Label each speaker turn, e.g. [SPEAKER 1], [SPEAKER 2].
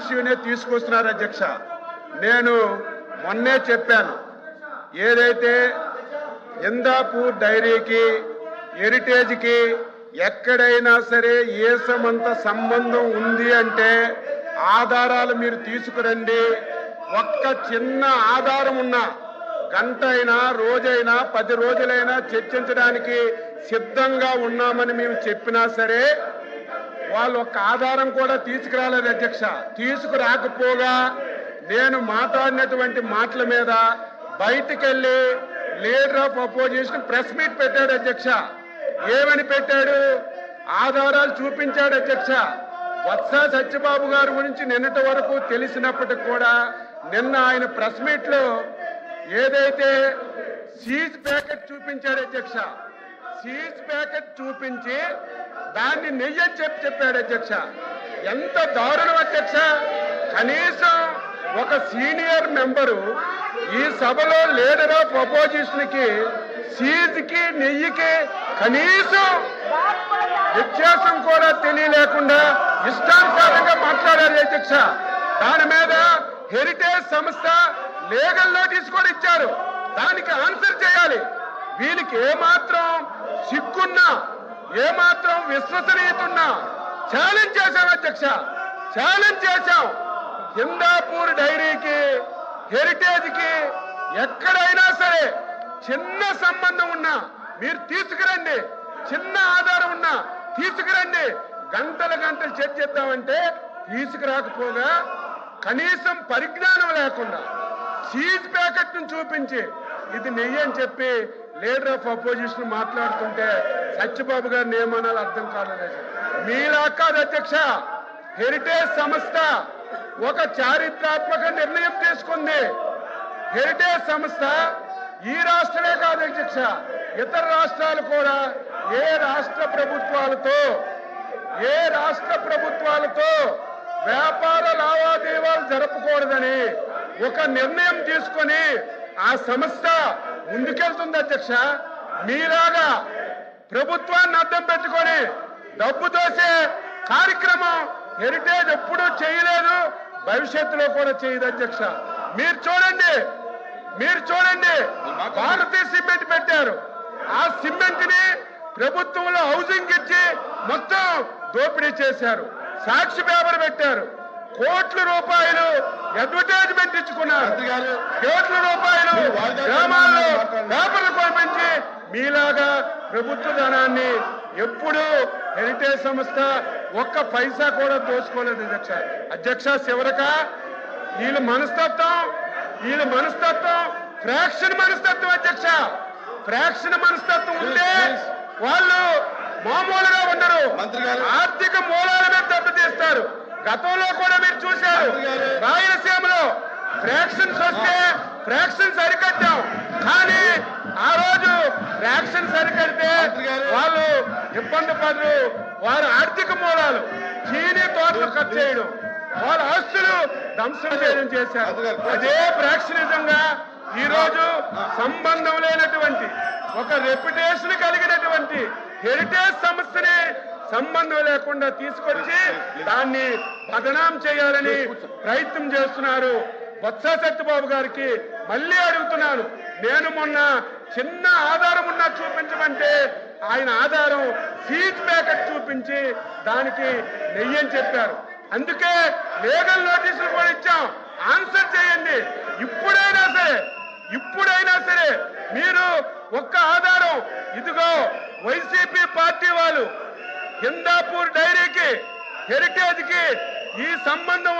[SPEAKER 1] ఇష్యూనే తీసుకొస్తున్నారు అధ్యక్ష. నేను మొన్నే చెప్పాను ఏదైతే ఇందాపూర్ డైరీకి హెరిటేజ్కి ఎక్కడైనా సరే ఏసమంత సంబంధం ఉంది అంటే ఆధారాలు మీరు తీసుకురండి. ఒక్క చిన్న ఆధారం ఉన్నా గంట అయినా రోజైనా పది రోజులైనా చర్చించడానికి సిద్ధంగా ఉన్నామని మేము చెప్పినా సరే వాళ్ళు ఒక ఆధారం కూడా తీసుకురాలేదు అధ్యక్ష. తీసుకురాకపోగా నేను మాట్లాడినటువంటి మాటల మీద బయటికెళ్ళి leader of opposition press meet పెట్టాడు అధ్యక్ష. ఏమని పెట్టాడు? ఆధారాలు చూపించాడు అధ్యక్ష. వత్స సత్యబాబు గారి గురించి నిన్నటి వరకు తెలిసినప్పటికి కూడా నిన్న ఆయన ప్రెస్ మీట్లో ఏదైతే సీజ్ ప్యాకెట్ చూపించాడు అధ్యక్ష. సీజ్ ప్యాకెట్ చూపించి దాన్ని నెయ్యి చెప్పి చెప్పాడు అధ్యక్ష. ఎంత దారుణం అధ్యక్ష. కనీసం ఒక సీనియర్ మెంబరు ఈ సభలో లీడర్ ఆఫ్ అపోజిషన్కి సీజ్కి నెయ్యికి కనీసం వ్యత్యాసం కూడా తెలియలేకుండా ఇష్టానుసారంగా మాట్లాడారు అధ్యక్ష. దాని మీద హెరిటేజ్ సంస్థ లీగల్ నోటీస్ కూడా ఇచ్చారు. దానికి ఆన్సర్ చేయాలి. వీళ్ళకి ఏమాత్రం సిగ్గున్నా ఏమాత్రం విశ్వసనీయతున్నా ఛాలెంజ్ చేశాం అధ్యక్ష ఛాలెంజ్ చేశాం హిందాపూర్ డైరీకి హెరిటేజ్కి ఎక్కడైనా సరే చిన్న సంబంధం ఉన్నా మీరు తీసుకురండి. చిన్న ఆధారం ఉన్నా తీసుకురండి. గంటల గంటలు చర్చిద్దామంటే తీసుకురాకపోగా కనీసం పరిజ్ఞానం లేకుండా సీజ్ ప్యాకెట్ను చూపించి ఇది నెయ్యి అని చెప్పి లీడర్ ఆఫ్ అపోజిషన్ మాట్లాడుతుంటే సత్యబాబు గారిని ఏమనాలో అర్థం కాలేదు మీలా కాదు అధ్యక్ష. హెరిటేజ్ సంస్థ ఒక చారిత్రాత్మక నిర్ణయం తీసుకుంది. హెరిటేజ్ సంస్థ ఈ రాష్ట్రమే కాదు అధ్యక్ష. ఇతర రాష్ట్రాలు కూడా ఏ రాష్ట్ర ప్రభుత్వాలతో ఏ రాష్ట్ర ప్రభుత్వాలతో వ్యాపార లావాదేవీలు జరపకూడదని ఒక నిర్ణయం తీసుకొని ఆ సంస్థ ముందుకెళ్తుంది అధ్యక్ష. మీలాగా ప్రభుత్వాన్ని అర్థం పెట్టుకొని డబ్బు దోసే కార్యక్రమం హెరిటేజ్ ఎప్పుడూ చేయలేదు భవిష్యత్తులో కూడా చేయదు అధ్యక్ష. మీరు చూడండి మీరు చూడండి. భారతీయ సిమెంట్ పెట్టారు. ఆ సిమెంట్ని ప్రభుత్వంలో హౌసింగ్ ఇచ్చి మొత్తం దోపిడీ చేశారు. సాక్షి పేపర్ పెట్టారు. కోట్ల రూపాయలు అడ్వర్టైజ్మెంట్ ఇచ్చుకున్నారు. కోట్ల రూపాయలు గ్రామాల్లో పేపర్లు కొనిపించి మీలాగా ప్రభుత్వ ధనాన్ని ఎప్పుడు హెరిటేజ్ సంస్థ ఒక్క పైసా కూడా దోచుకోలేదు అధ్యక్ష. అధ్యక్ష శివరక వీళ్ళ మనస్తత్వం వీళ్ళ మనస్తత్వం ఫ్రాక్షన్ మనస్తత్వం అధ్యక్ష. ఫ్రాక్షన్ మనస్తత్వం ఉంటే వాళ్ళు మామూలుగా ఉండరు. ఆర్థిక మూలాల మీద దెబ్బతీస్తారు. గతంలో కూడా మీరు చూశారు. రాయలసీమలో ఫ్రాక్షన్స్ వస్తే ఫ్రాక్షన్స్ అరికట్టాం కానీ ఆ రోజు ఫ్రాక్షన్ సరికడితే. వాళ్ళు ఇబ్బంది పడరు. వారి ఆర్థిక మూలాలు. చీనీ తోటలు కట్ చేయడం. వాళ్ళ ఆస్తులు ధ్వంసం చేయడం చేశారు. అదే ఫ్రాక్షనిజంగా ఈ రోజు సంబంధం లేనటువంటి ఒక రెప్యుటేషన్ కలిగినటువంటి హెరిటేజ్ సంస్థని సంబంధం లేకుండా తీసుకొచ్చి దాన్ని బదనాం చేయాలని ప్రయత్నం చేస్తున్నారు బొత్స సత్యబాబు గారికి మళ్ళీ అడుగుతున్నాను. నేను మొన్న చిన్న ఆధారం ఉన్నా చూపించమంటే ఆయన ఆధారం సీజ్ ప్యాకెట్ చూపించి దానికి నెయ్యని చెప్పారు. అందుకే లీగల్ నోటీసులు కూడా ఇచ్చాం. ఆన్సర్ చేయండి. ఇప్పుడైనా సరే ఇప్పుడైనా సరే మీరు ఒక్క ఆధారం ఇదిగో వైసీపీ పార్టీ వాళ్ళు హిందాపూర్ డైరీకి హెరిటేజ్కి ఈ సంబంధం ఉంది.